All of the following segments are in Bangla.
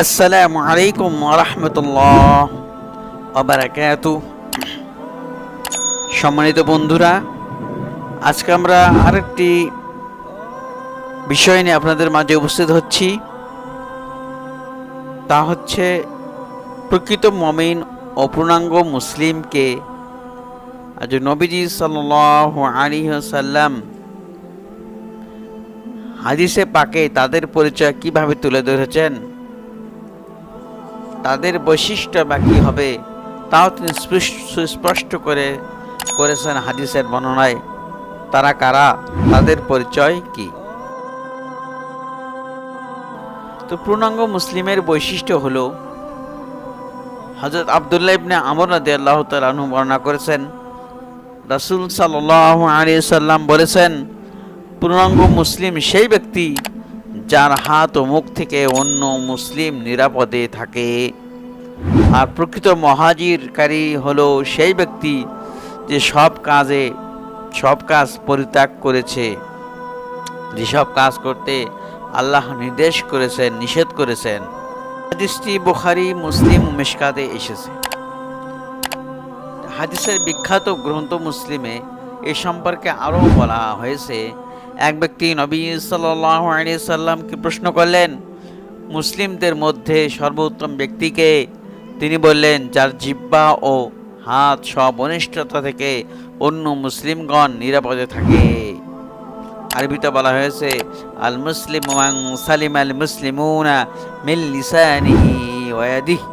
আসসালামু আলাইকুম রহমতুল্লাহ আবরাকাত সম্মানিত বন্ধুরা, আজকে আমরা আরেকটি বিষয় নিয়ে আপনাদের মাঝে উপস্থিত হচ্ছি। তা হচ্ছে, প্রকৃত মমিন ও পূর্ণাঙ্গ মুসলিমকে আজ নবীজি সাল্লাহ আলী সাল্লাম হাদিসে পাকে তাদের পরিচয় কীভাবে তুলে ধরেছেন? তাদের বৈশিষ্ট্য বা কী হবে, তাও তিনি স্পষ্ট- সুস্পষ্ট করে করেছেন হাদিসের বর্ণনায়। তারা কারা, তাদের পরিচয় কি? তো পূর্ণাঙ্গ মুসলিমের বৈশিষ্ট্য হলো হজরত আবদুল্লাহ ইবনে আমর রাদি আল্লাহ তালু বর্ণনা করেছেন, রাসুল সাল্লাহ আলী সাল্লাম বলেছেন, পূর্ণাঙ্গ মুসলিম সেই ব্যক্তি যার হাত ও মুখ থেকে অন্য মুসলিম নিরাপদে থাকে। আর প্রকৃত মহাজিরকারী হলো সেই ব্যক্তি যে সব কাজে, সব কাজ পরিত্যাগ করেছে। যেসব কাজ করতে আল্লাহ নির্দেশ করেছেন, নিষেধ করেছেন। হাদিসটি বুখারি, মুসলিম মিশকাতে এসেছে। হাদিসের বিখ্যাত গ্রন্থ মুসলিমে এ সম্পর্কে আরও বলা হয়েছে এক ব্যক্তি নবী সাল্লাহ সাল্লামকে প্রশ্ন করলেন, মুসলিমদের মধ্যে সর্বোত্তম ব্যক্তিকে? তিনি বললেন, যার জিব্বা ও হাত সব অনিষ্টতা থেকে অন্য মুসলিমগণ নিরাপদে থাকে। আরবিতে বলা হয়েছে আল মুসলিম সালিম আল মুসলিমুনা মিল লিসানিহি ওয়াদিহি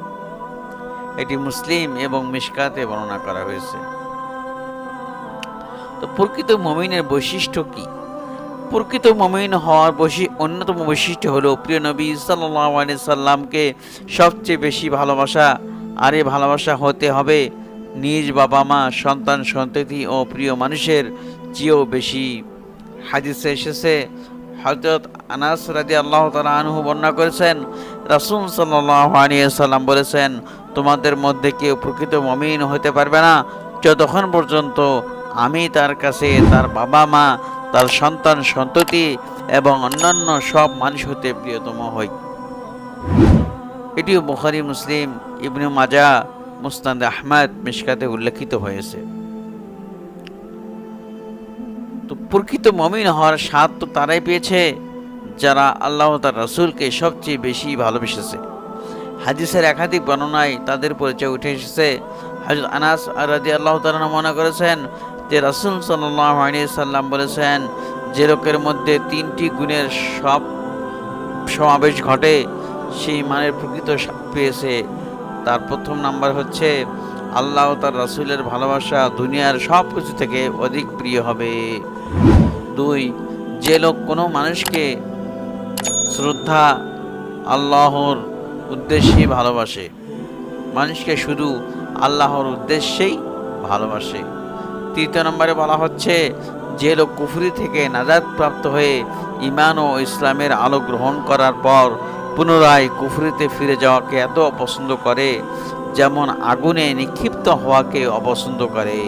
এটি মুসলিম এবং মিশকাতে বর্ণনা করা হয়েছে। তো প্রকৃত মমিনের বৈশিষ্ট্য কি? প্রকৃত মমিন হওয়ার বৈশি অন্যতম বৈশিষ্ট্য হলো প্রিয় নবী সাল্লাহ সাল্লামকে সবচেয়ে বেশি ভালোবাসা। আর ভালোবাসা হতে হবে নিজ বাবা মা, সন্তান, সন্ততি ও প্রিয় মানুষের চেয়েও বেশি। হাদিসে এসেছে হজরত আনাস রাজি আল্লাহ তালা আনহু বর্ণনা করেছেন, রাসুল সাল্লাহ সাল্লাম বলেছেন, তোমাদের মধ্যে কেউ প্রকৃত মমিন হতে পারবে না। যতক্ষণ পর্যন্ত আমি তার কাছে তার বাবা মা তার সন্তান সন্ততি এবং অন্যান্য সব মানুষ হতে প্রিয়তম হই। এটিও বুখারি, মুসলিম, ইবনু মাজা, মুস্তাদ আহমদ মিশকাতে উল্লেখিত হয়েছে। তো প্রকৃত মমিন হওয়ার স্বাদ তো তারাই পেয়েছে, যারা আল্লাহ তার রসুলকে সবচেয়ে বেশি ভালোবেসেছে। হাদিসের একাধিক বর্ণনায় তাদের পরিচয় উঠে এসেছে। হজরত আনাস রাজি আল্লাহ তালা মনে করেছেন যে রাসুল সাল্লাহ সাল্লাম বলেছেন, যে লোকের মধ্যে তিনটি গুণের সব সমাবেশ ঘটে, সেই মানের প্রকৃত পেয়েছে। তার প্রথম নাম্বার হচ্ছে, আল্লাহ তার রাসুলের ভালোবাসা দুনিয়ার সব কিছু থেকে অধিক প্রিয় হবে। দুই, যে লোক কোনো মানুষকে শ্রদ্ধা, আল্লাহর উদ্দেশ্যেই ভালোবাসে, মানুষকে শুধু আল্লাহর উদ্দেশ্যেই ভালোবাসে। তৃতীয় নম্বরে বলা হচ্ছে, যে লোক কুফরি থেকে নাজাদ প্রাপ্ত হয়ে ইমান ও ইসলামের আলো গ্রহণ করার পর পুনরায় কুফরিতে ফিরে যাওয়াকে এত অপছন্দ করে, যেমন আগুনে নিক্ষিপ্ত হওয়াকে অপছন্দ করে।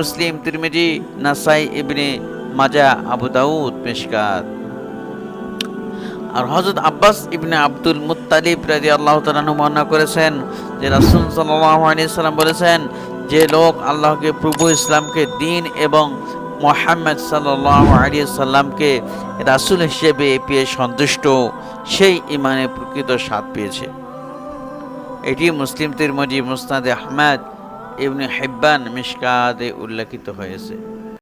মুসলিম, তিরমিজি, নাসাই, ইবনে মাজা, আবু দাউদ, মিশকাত। আর হজরত আব্বাস ইবনে আব্দুল মুত্তালিব রাজি আল্লাহ তালু বর্ণনা করেছেন যে রাসুল সাল্লাম বলেছেন, যে লোক আল্লাহকে, প্রভু ইসলামকে, দিন এবং মোহাম্মদ সাল্লাহ আলী সাল্লামকে রাসুল হিসেবে পেয়ে সন্তুষ্ট। সেই ইমানে প্রকৃত স্বাদ পেয়েছে। এটি মুসলিম তিরমজি মুস্তাদে আহমেদ ইবনে হেব্বান মিশকাতে উল্লেখিত হয়েছে।